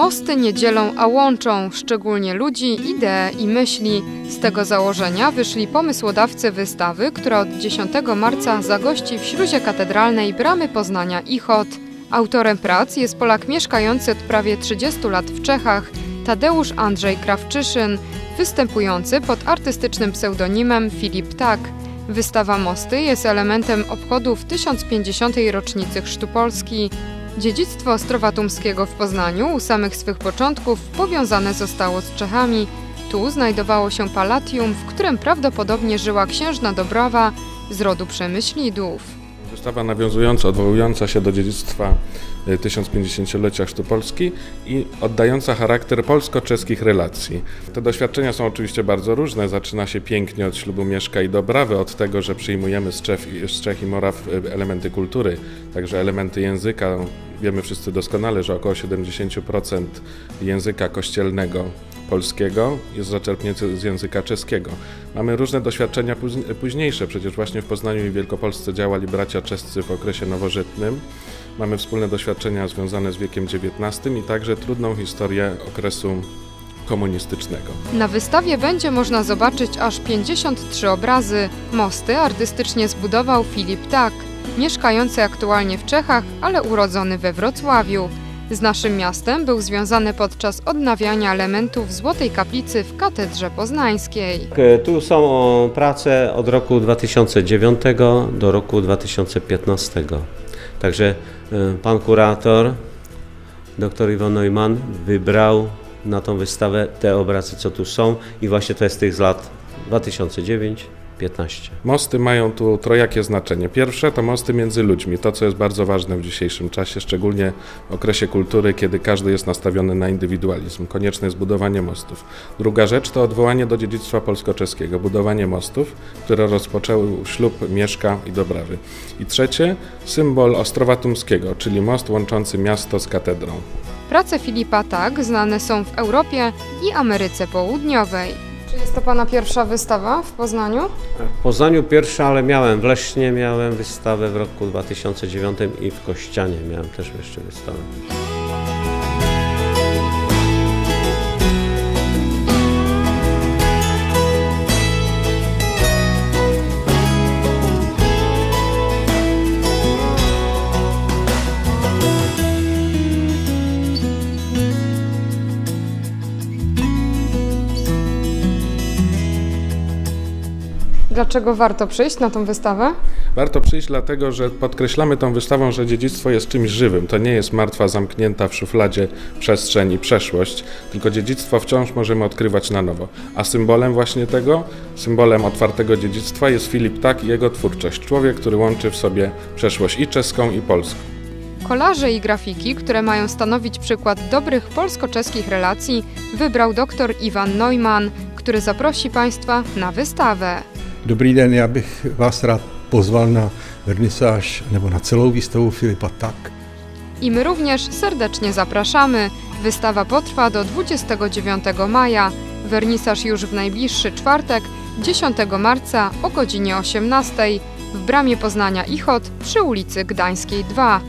Mosty nie dzielą, a łączą, szczególnie ludzi, idee i myśli. Z tego założenia wyszli pomysłodawcy wystawy, która od 10 marca zagości w śluzie katedralnej Bramy Poznania Ichot. Autorem prac jest Polak mieszkający od prawie 30 lat w Czechach, Tadeusz Andrzej Krawczyszyn, występujący pod artystycznym pseudonimem Filip Tak. Wystawa Mosty jest elementem obchodów 1050. rocznicy Chrztu Polski. Dziedzictwo Ostrowa Tumskiego w Poznaniu u samych swych początków powiązane zostało z Czechami. Tu znajdowało się palatium, w którym prawdopodobnie żyła księżna Dobrawa z rodu Przemyślidów. Wystawa nawiązująca, odwołująca się do dziedzictwa y, 1050-lecia Chrztu Polski i oddająca charakter polsko-czeskich relacji. Te doświadczenia są oczywiście bardzo różne. Zaczyna się pięknie od ślubu Mieszka i Dobrawy, od tego, że przyjmujemy z Czech, z Czech i Moraw y, elementy kultury, także elementy języka. Wiemy wszyscy doskonale, że około 70% języka kościelnego polskiego jest zaczerpnięty z języka czeskiego. Mamy różne doświadczenia póź- późniejsze, przecież właśnie w Poznaniu i Wielkopolsce działali bracia czescy w okresie nowożytnym. Mamy wspólne doświadczenia związane z wiekiem XIX i także trudną historię okresu komunistycznego. Na wystawie będzie można zobaczyć aż 53 obrazy. Mosty artystycznie zbudował Filip Tak, mieszkający aktualnie w Czechach, ale urodzony we Wrocławiu. Z naszym miastem był związany podczas odnawiania elementów Złotej Kaplicy w Katedrze Poznańskiej. E, Tu są prace od roku 2009 do roku 2015. Także e, pan kurator, dr Iwan Neumann, wybrał na tą wystawę te obrazy, co tu są i właśnie to jest tych z lat 2009-15. Mosty mają tu trojakie znaczenie. Pierwsze to mosty między ludźmi, to co jest bardzo ważne w dzisiejszym czasie, szczególnie w okresie kultury, kiedy każdy jest nastawiony na indywidualizm. Konieczne jest budowanie mostów. Druga rzecz to odwołanie do dziedzictwa polsko-czeskiego, budowanie mostów, które rozpoczęły ślub Mieszka i Dobrawy. I trzecie, symbol Ostrowa Tumskiego, czyli most łączący miasto z katedrą. Prace Filipa Tak znane są w Europie i Ameryce Południowej. Czy jest to Pana pierwsza wystawa w Poznaniu? W Poznaniu pierwsza, ale miałem w Lesznie, miałem wystawę w roku 2009 i w Kościanie miałem też jeszcze wystawę. Dlaczego warto przyjść na tą wystawę? Warto przyjść dlatego, że podkreślamy tą wystawą, że dziedzictwo jest czymś żywym. To nie jest martwa, zamknięta w szufladzie przestrzeń i przeszłość, tylko dziedzictwo wciąż możemy odkrywać na nowo. A symbolem właśnie tego, symbolem otwartego dziedzictwa jest Filip Tak i jego twórczość. Człowiek, który łączy w sobie przeszłość i czeską, i polską. Kolaże i grafiki, które mają stanowić przykład dobrych polsko-czeskich relacji, wybrał dr Iwan Neumann, który zaprosi Państwa na wystawę. Dobrý den, já bych vás rád pozval na vernisáž nebo na celou výstavu Filipa Tak. I my również serdecznie zapraszamy. Wystawa potrwa do 29 maja. Wernisaż już w najbliższy czwartek, 10 marca o godzinie 18 w bramie Poznania Ichot przy ulicy Gdańskiej 2.